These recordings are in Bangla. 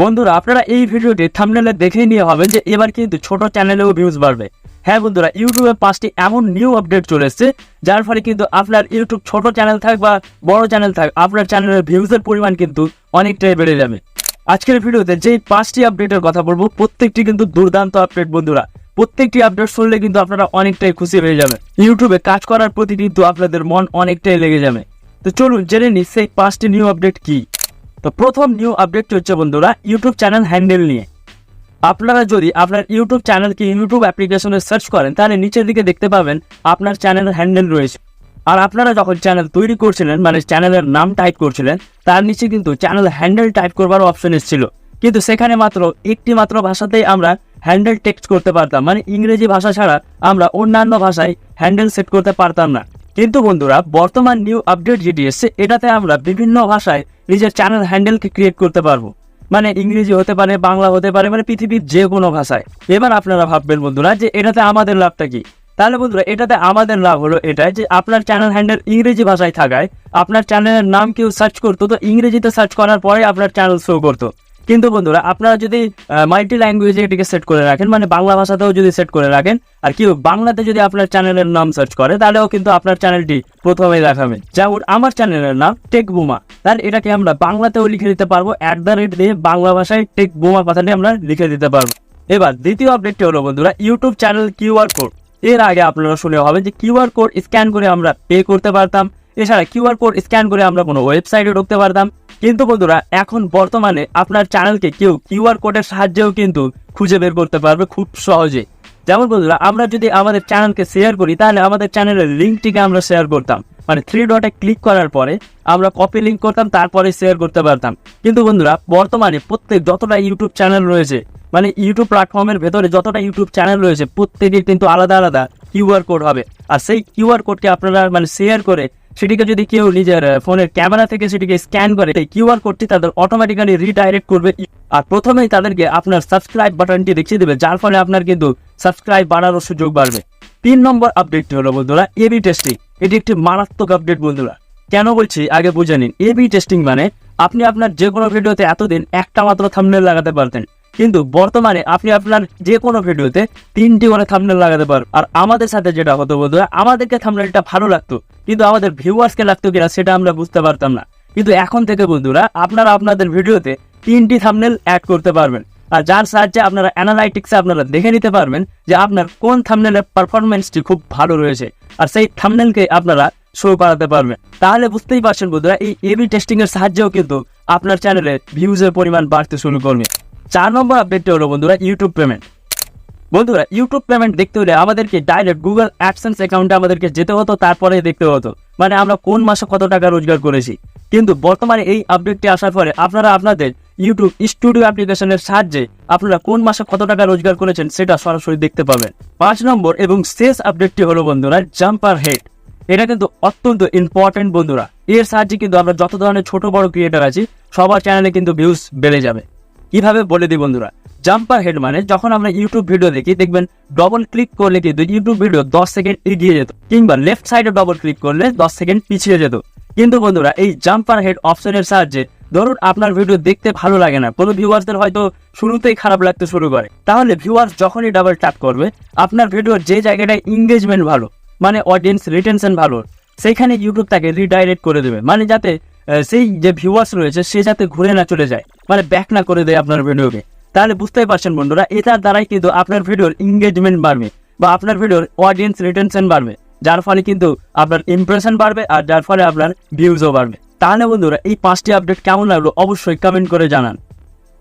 বন্ধুরা, আপনারা এই ভিডিওটি থামনেলে দেখেই নিয়ে হবেন যে এবার কিন্তু ছোট চ্যানেলেও ভিউজ বাড়বে। হ্যাঁ বন্ধুরা ইউটিউবে পাঁচটি এমন নিউ আপডেট চলে এসেছে, যার ফলে কিন্তু আপনার ইউটিউব ছোট চ্যানেল থাক বা বড় চ্যানেল থাক, আপনার চ্যানেলের ভিউজের পরিমাণ কিন্তু অনেকটাই বেড়ে যাবে। আজকের ভিডিওতে যেই পাঁচটি আপডেটের কথা বলব, প্রত্যেকটি কিন্তু দুর্দান্ত আপডেট বন্ধুরা। প্রত্যেকটি আপডেট শুনলে কিন্তু আপনারা অনেকটাই খুশি হয়ে যাবে ইউটিউবে কাজ করার প্রতি কিন্তু আপনাদের মন অনেকটাই লেগে যাবে। তো চলুন জেনে নিই সেই পাঁচটি নিউ আপডেট কি। তো প্রথম নিউ আপডেটটি হচ্ছে বন্ধুরা ইউটিউব চ্যানেল হ্যান্ডেল নিয়ে। আপনারা যদি আপনার ইউটিউব চ্যানেলকে ইউটিউব অ্যাপ্লিকেশনে সার্চ করেন, তাহলে নিচের দিকে দেখতে পাবেন আপনার চ্যানেল হ্যান্ডেল রয়েছে। আর আপনারা যখন চ্যানেল তৈরি করছিলেন মানে চ্যানেলের নাম টাইপ করছিলেন, তার নিচে কিন্তু চ্যানেল হ্যান্ডেল টাইপ করবার অপশন এসেছিল। কিন্তু সেখানে মাত্র একটি মাত্র ভাষাতেই আমরা হ্যান্ডেল টেক্সট করতে পারতাম। মানে ইংরেজি ভাষা ছাড়া আমরা অন্যান্য ভাষায় হ্যান্ডেল সেট করতে পারতাম না। কিন্তু বন্ধুরা, বর্তমান নিউ আপডেট যেটি এসছে, এটাতে আমরা বিভিন্ন ভাষায় নিজের চ্যানেল হ্যান্ডেলকে ক্রিয়েট করতে পারব। মানে ইংরেজি হতে পারে, বাংলা হতে পারে মানে পৃথিবীর যে কোনো ভাষায়। এবার আপনারা ভাববেন বন্ধুরা, যে এটাতে আমাদের লাভটা কি? তাহলে বন্ধুরা, এটাতে আমাদের লাভ হলো এটাই যে আপনার চ্যানেল হ্যান্ডেল ইংরেজি ভাষায় থাকায়, আপনার চ্যানেলের নাম কেউ সার্চ করতো, তো ইংরেজিতে সার্চ করার পরে আপনার চ্যানেল শো করতো। কিন্তু বন্ধুরা, আপনারা যদি মাল্টি ল্যাঙ্গুয়েজে এটিকে সেট করে রাখেন মানে বাংলা ভাষাতেও যদি সেট করে রাখেন, আর কি বাংলাতে যদি আপনার চ্যানেলের নাম সার্চ করে, তাহলেও কিন্তু আপনার চ্যানেলটি প্রথমেই দেখাবে। যেমন আমার চ্যানেলের নাম টেক বুমা তাহলে এটাকে আমরা বাংলাতেও লিখে দিতে পারব অ্যাট দ্য রেট দিয়ে বাংলা ভাষায় টেক বুমা কথাটি আমরা লিখে দিতে পারব। এবার, দ্বিতীয় আপডেটটি হলো, বন্ধুরা ইউটিউব চ্যানেল কিউআর কোড এর আগে আপনারা শুনে হবে যে কিউআর কোড স্ক্যান করে আমরা পে করতে পারতাম। এছাড়া কিউআর কোড স্ক্যান করে আমরা কোনো ওয়েবসাইটে ঢুকতে পারতাম। কিন্তু বন্ধুরা, এখন বর্তমানে আপনার চ্যানেলকে কেউ কিউআর কোডের সাহায্যেও কিন্তু খুঁজে বের করতে পারবে খুব সহজে। যেমন বন্ধুরা, আমরা যদি আমাদের চ্যানেলকে শেয়ার করি, তাহলে আমাদের চ্যানেলের লিঙ্কটিকে আমরা শেয়ার করতাম। মানে থ্রি ডটে ক্লিক করার পরে আমরা কপি লিঙ্ক করতাম, তারপরে শেয়ার করতে পারতাম। কিন্তু বন্ধুরা, বর্তমানে প্রত্যেক যতটা ইউটিউব চ্যানেল রয়েছে মানে ইউটিউব প্ল্যাটফর্মের ভেতরে যতটা ইউটিউব চ্যানেল রয়েছে, প্রত্যেকের কিন্তু আলাদা আলাদা কিউআর কোড হবে। আর সেই কিউআর কোডকে আপনারা মানে শেয়ার করে সেটিকে যদি কেউ নিজের ফোনের ক্যামেরা থেকে সেটিকে স্ক্যান করে, সেই কিউআর কোডটি তাদের অটোমেটিক্যালি রিডাইরেক্ট করবে। আর প্রথমেই তাদেরকে আপনার সাবস্ক্রাইব বাটনটি দেখিয়ে দেবে, যার ফলে আপনার কিন্তু সাবস্ক্রাইব বাড়ারও সুযোগ বাড়বে। তিন নম্বর আপডেটটি হলো বন্ধুরা এবি টেস্টিং এটি একটি মারাত্মক আপডেট বন্ধুরা। কেন বলছি? আগে বুঝে নিন। এবি টেস্টিং মানে আপনি আপনার যে কোনো ভিডিওতে এতদিন একটা মাত্র থাম্বনেল লাগাতে পারতেন। কিন্তু বর্তমানে আপনি আপনার যে কোনো ভিডিওতে তিনটি করে থাম্বনেল লাগাতে পারবেন আর আমাদের সাথে যেটা হতো বন্ধুরা, আমাদেরকে থাম্বনেলটা ভালো লাগতো। কিন্তু আমাদের ভিউয়ার্সকে লাগতো কিনা সেটা আমরা বুঝতে পারতাম না। কিন্তু এখন থেকে বন্ধুরা, আপনারা আপনাদের ভিডিওতে তিনটি থাম্বনেল অ্যাড করতে পারবেন। আর যার সাহায্যে আপনারা অ্যানালাইটিক্সে আপনারা দেখে নিতে পারবেন যে আপনার কোন থাম্বনেলের পারফরমেন্সটি খুব ভালো রয়েছে। আর সেই থাম্বনেলকে আপনারা শো করাতে পারবেন। তাহলে বুঝতেই পারছেন বন্ধুরা, এই এবি টেস্টিং এর সাহায্যেও কিন্তু আপনার চ্যানেলে ভিউজের পরিমাণ বাড়তে শুরু করবে। চার নম্বর আপডেটটি হলো বন্ধুরা ইউটিউব পেমেন্ট বন্ধুরা ইউটিউব পেমেন্ট দেখতে হলে আমাদেরকে ডাইরেক্ট গুগল অ্যাডসেন্স অ্যাকাউন্টে আমাদেরকে যেতে হতো তারপরে দেখতে হতো। মানে আমরা কোন মাসে কত টাকা রোজগার করেছি। কিন্তু বর্তমানে এই আপডেটটি আসার পরে আপনারা আপনাদের ইউটিউব স্টুডিও অ্যাপ্লিকেশনের সাহায্যে আপনারা কোন মাসে কত টাকা রোজগার করেছেন সেটা সরাসরি দেখতে পাবেন। পাঁচ নম্বর এবং শেষ আপডেটটি হলো বন্ধুরা জাম্পার হেড এটা কিন্তু অত্যন্ত ইম্পর্টেন্ট বন্ধুরা। এর সাহায্যে কিন্তু আমরা যত ধরনের ছোট বড় ক্রিয়েটার আছি, সবার চ্যানেলে কিন্তু ভিউজ বেড়ে যাবে। কীভাবে বলে দিই বন্ধুরা? জাম্পার হেড মানে যখন আমরা ইউটিউব ভিডিও দেখি, দেখবেন ডবল ক্লিক করলে কিন্তু ইউটিউব ভিডিও দশ সেকেন্ড এগিয়ে যেত, কিংবা লেফট সাইডে ডবল ক্লিক করলে দশ সেকেন্ড পিছিয়ে যেত। কিন্তু বন্ধুরা, এই জাম্পার হেড অপশনের সাহায্যে ধরুন আপনার ভিডিও দেখতে ভালো লাগে না, কোনো ভিউয়ার্সদের হয়তো শুরুতেই খারাপ লাগতে শুরু করে। তাহলে ভিউয়ার্স যখনই ডাবল ট্যাপ করবে, আপনার ভিডিওর যে জায়গাটায় এঙ্গেজমেন্ট ভালো মানে অডিয়েন্স রিটেনশন ভালো, সেইখানে ইউটিউব তাকে রিডাইরেক্ট করে দেবে। মানে যাতে সেই যে ভিউয়ার্স রয়েছে, সে যাতে ঘুরে না চলে যায় মানে ব্যাক না করে দেয় আপনার ভিডিওকে তাহলে বুঝতেই পারছেন বন্ধুরা, এটার দ্বারাই কিন্তু আপনার ভিডিওর এঙ্গেজমেন্ট বাড়বে বা আপনার ভিডিওর অডিয়েন্স রিটেনশন বাড়বে। যার ফলে কিন্তু আপনার ইমপ্রেশন বাড়বে আর যার ফলে আপনার ভিউজও বাড়বে। তাহলে বন্ধুরা, এই পাঁচটি আপডেট কেমন লাগল অবশ্যই কমেন্ট করে জানান।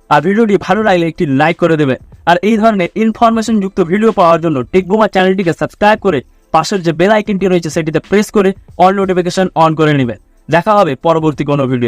আর ভিডিওটি ভালো লাগলে একটি লাইক করে দেবে। আর এই ধরনের ইনফরমেশন যুক্ত ভিডিও পাওয়ার জন্য টেকবোমা চ্যানেলটিকে সাবস্ক্রাইব করে পাশের যে বেল আইকনটি রয়েছে, সেটিতে প্রেস করে অল নোটিফিকেশন অন করে নেবেন দেখা হবে পরবর্তী কোনো ভিডিও